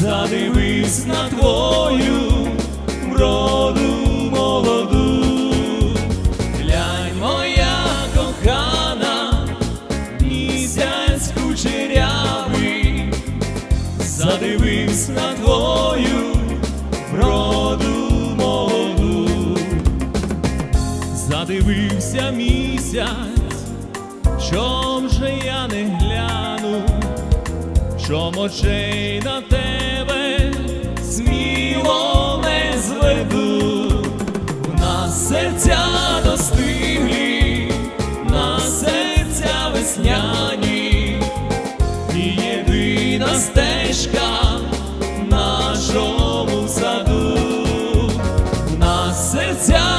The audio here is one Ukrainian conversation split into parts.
задивись на твою вроду молоду. Глянь, моя кохана, місяць кучерявий, задивись на твою вроду молоду. Задивився місяць, чом же я не гляну, чом очей на тебе серця достиглі, на серця весняні, і єдина стежка в нашому саду, на серця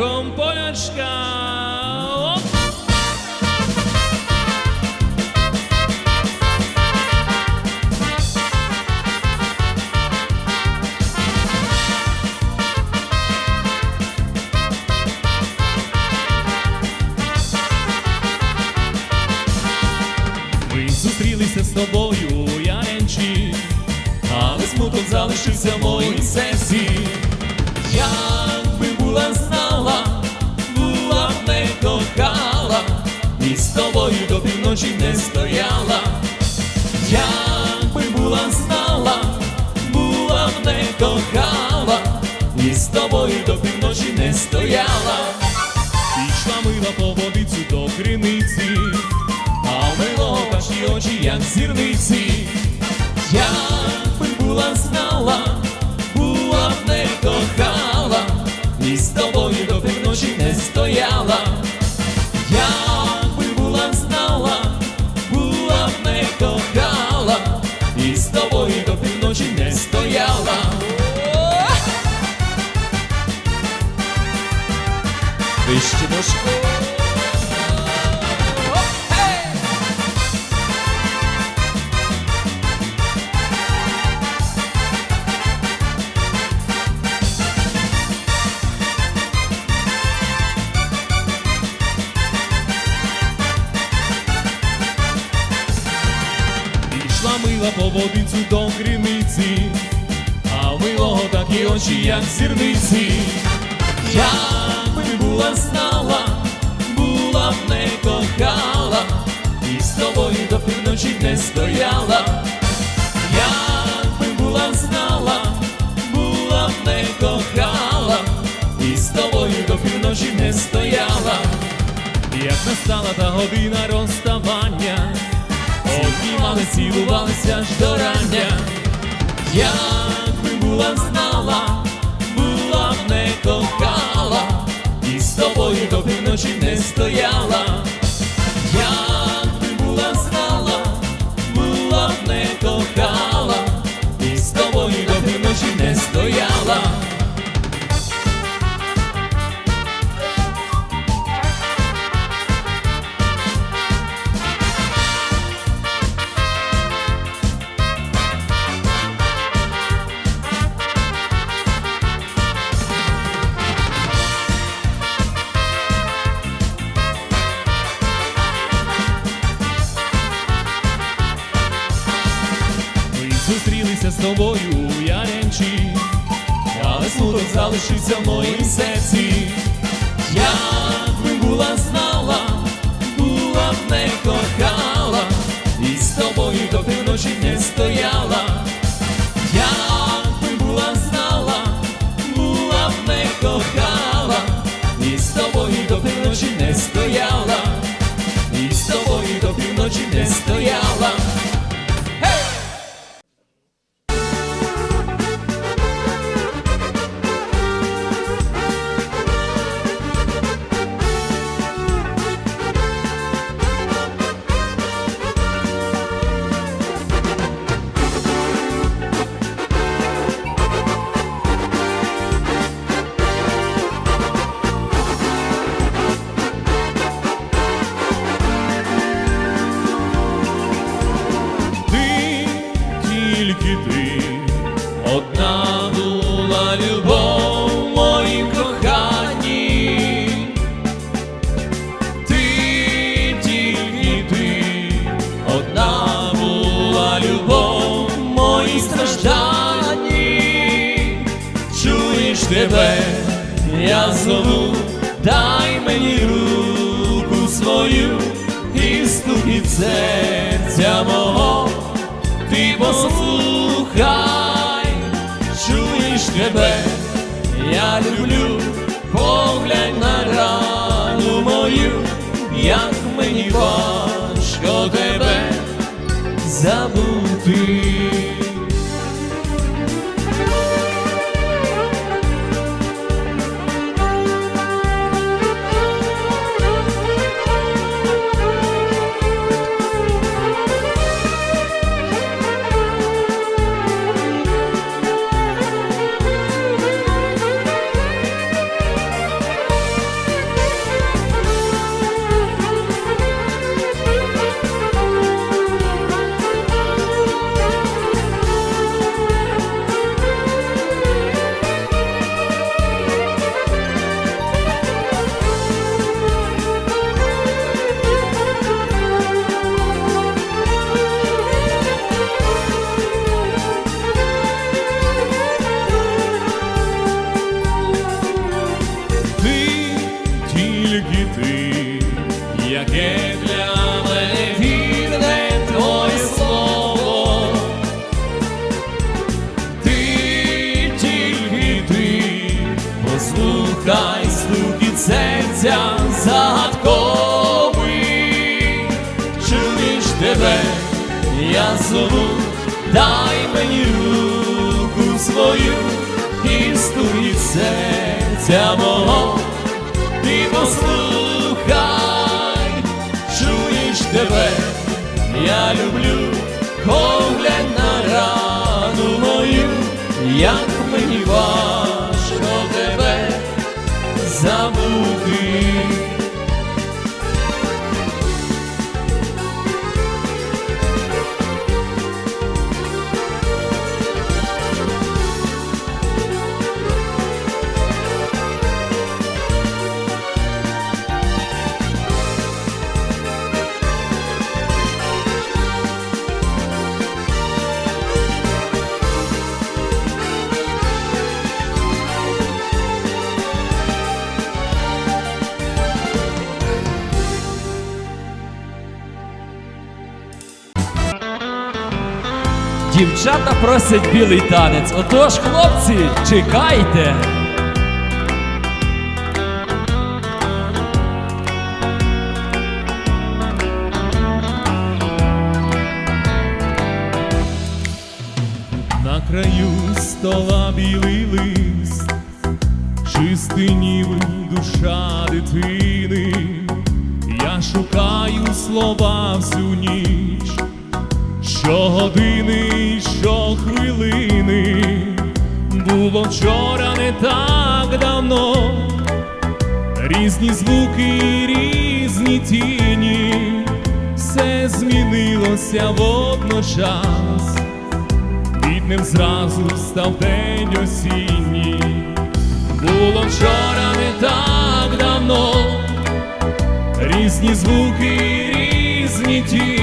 І рухом Ми зустрілися з тобою у Яремчі, але смуток залишився в ночі не стояла, якби була знала, була б не кохала, і з тобою до півночі не стояла, пішла мила по водицю до криниці, а мило ваші очі, як зірниці, якби була знала. Не стояла. Як настала та година розставання, обнімали, цілувалися аж до рання. Якби була знала, була б не кохала, і з тобою до півночі не стояла. Тобою у Яремчі, але смуток залишився в моїм серці. Якби була знала, була б не кохала, і з тобою до півночі не стояла. Якби була знала, була б не кохала, і з тобою до півночі не стояла, і з тобою до півночі не стояла. Послухай, чуєш тебе, я люблю, поглянь на рану мою, як мені важко тебе забути. Я люблю, поглянь на рану мою, як мені важко Дівчата просять білий танець. Отож, хлопці, чекайте. На краю стола білий лист, чистий ніби душа дитини. Я шукаю слова всю ніч щогодини, щохвилини. Було вчора не так давно, різні звуки, різні тіні, все змінилося водночас, бідним зразу став день осінній, було вчора не так давно, різні звуки, різні тіні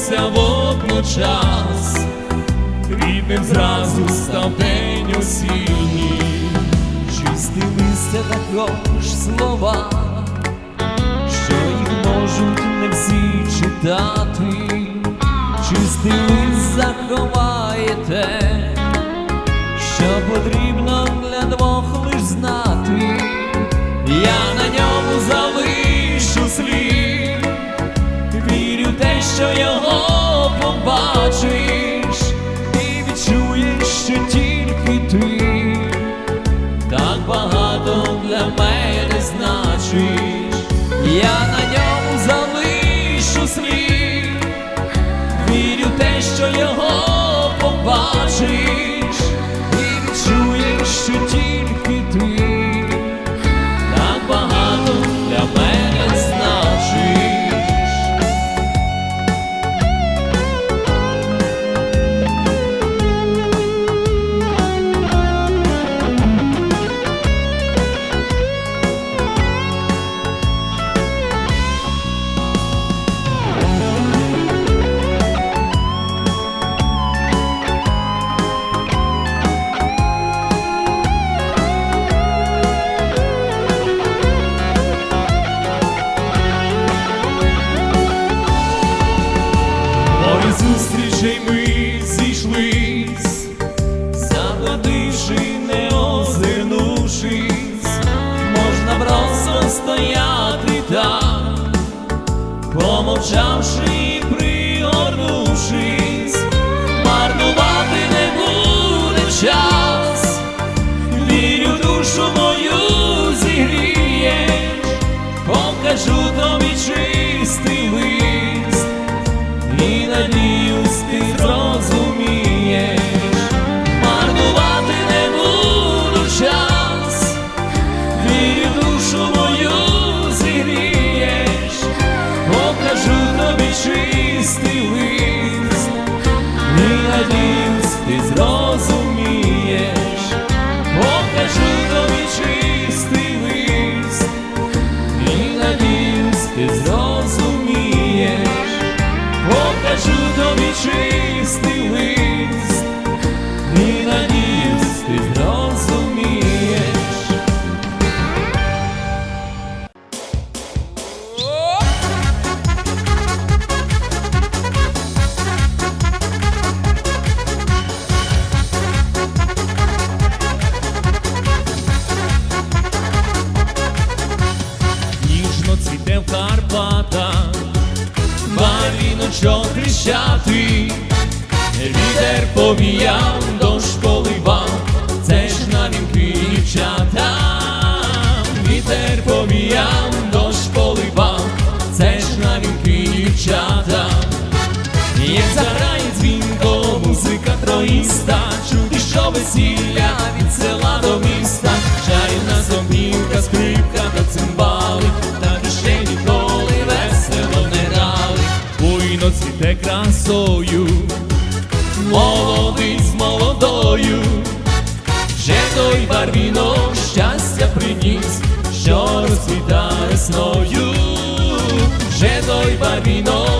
змінилося водночас, рідним зразу став день осінній, чисті листя також слова, що їх можуть не всі читати, чистий лист заховаєте, що потрібно для двох лиш знати, я на ньому залишу слід що його побачиш, і відчуєш, що тільки ти так багато для мене значиш, я на ньому залишу слід, вірю те, що його побачиш, і відчуєш, що тільки Georgia. І надіюсь, дівчата, вітер поміяв, дощ поливав, це ж навіки дівчата, як заграє дзвінко, музика троїста, чути, що весілля від села до міста, чарівна зомбівка, скрипка та цимбали, так і ще ніколи весело не дали, буйно цвіте красою. той барвінок щастя приніс, що розцвітає сною, вже той барвінок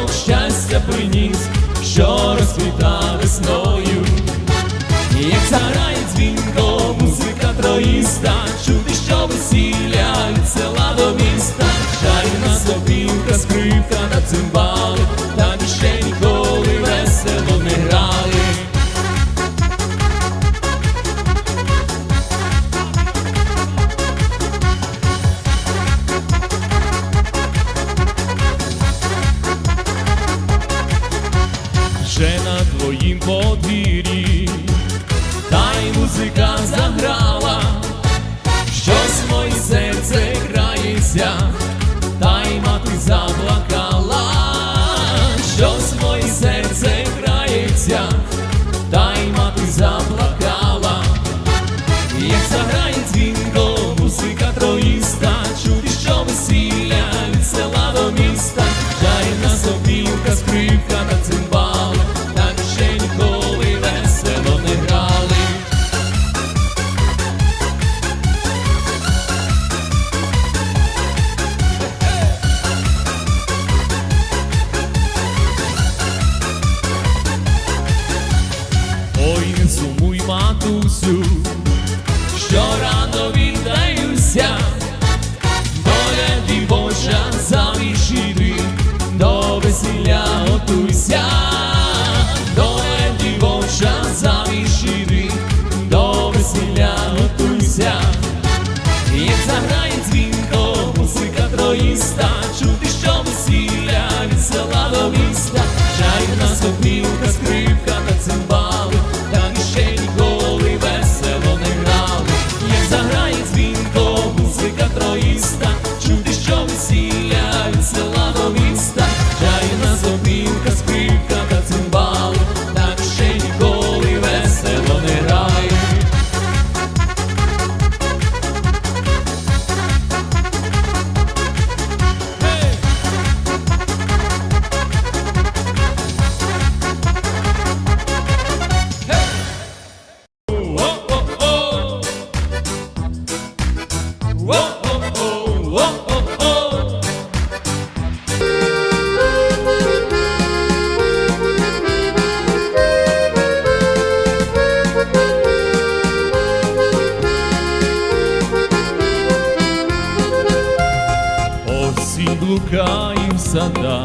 блукає в сада,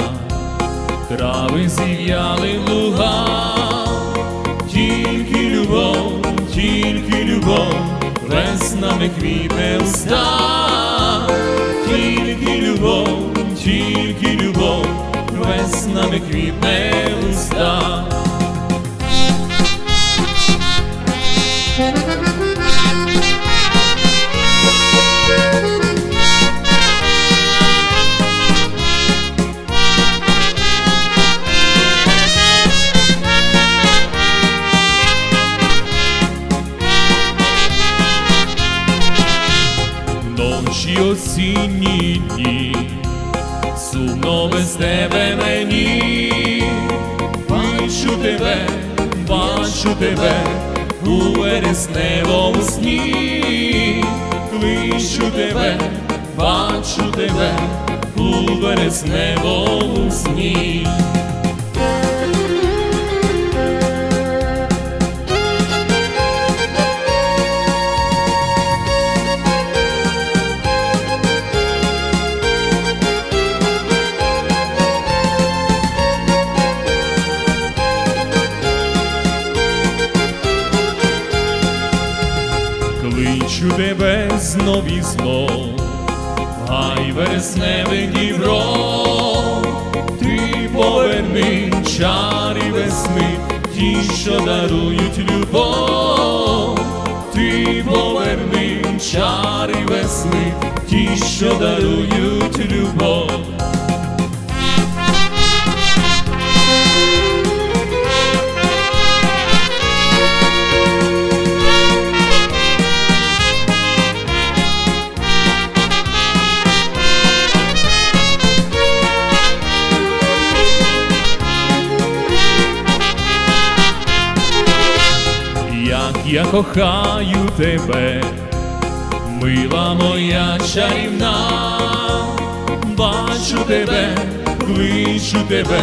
трави зів'яли луга, тільки любов, тільки любов, веснами квітне в стах, тільки любов, тільки любов, веснами квітне в стах. бачу тебе у вересневому сні, кличу тебе, бачу тебе у вересневому сні. весневе дібро, ти поверни чарі весни, ті, що дарують любов, ти поверни чарі весни, ті, що дарують любов. Кохаю тебе, мила моя чарівна, бачу тебе, кличу тебе,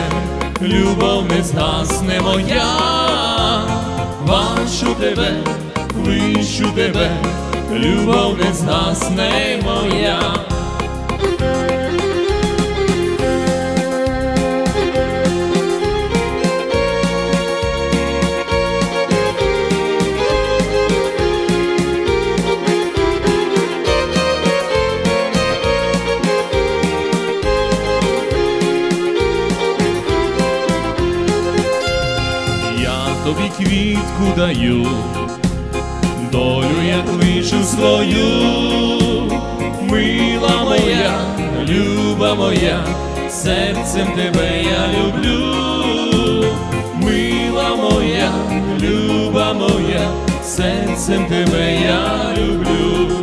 любов не згасне моя, бачу тебе, кличу тебе, любов не згасне моя. Даю, долю я кличу свою, мила моя, люба моя, серцем тебе я люблю, мила моя, люба моя, серцем тебе я люблю.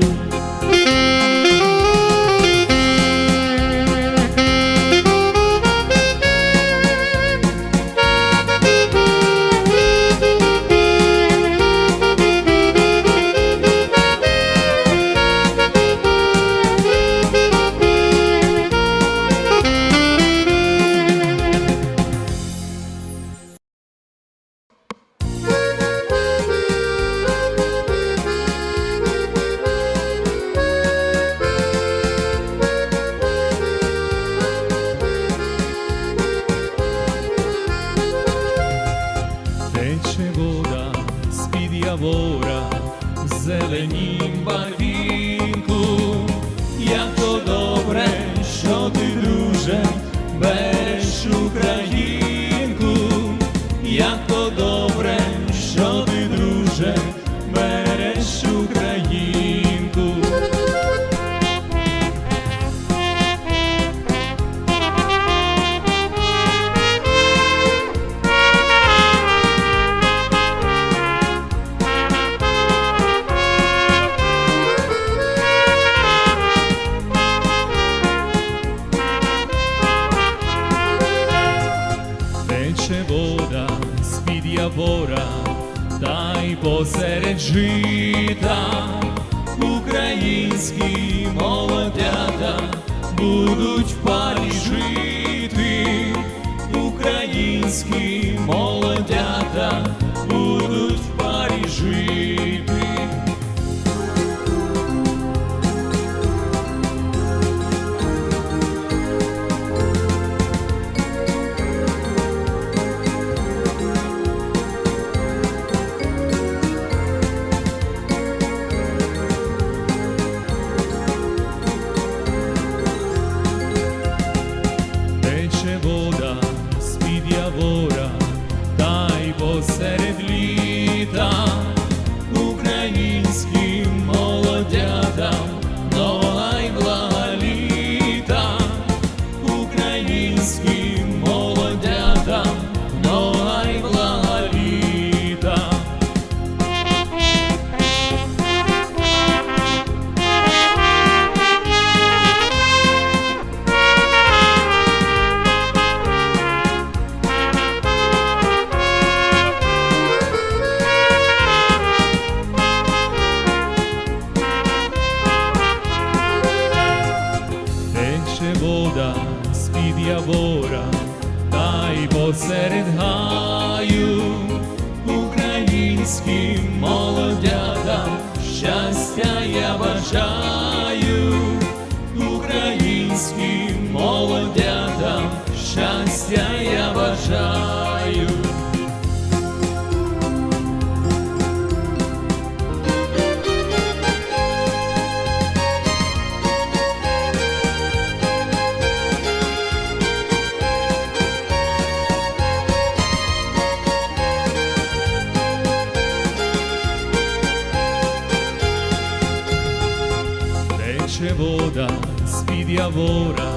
Вода з-під явора,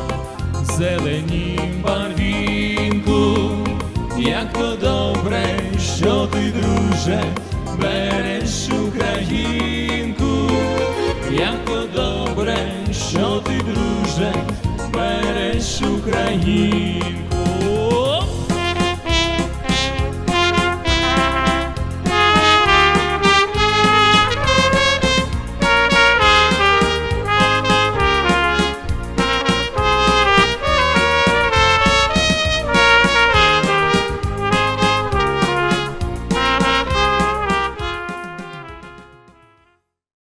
в зеленім барвінку, як то добре, що ти, друже, береш Українку, як то добре, що ти, друже, береш Українку.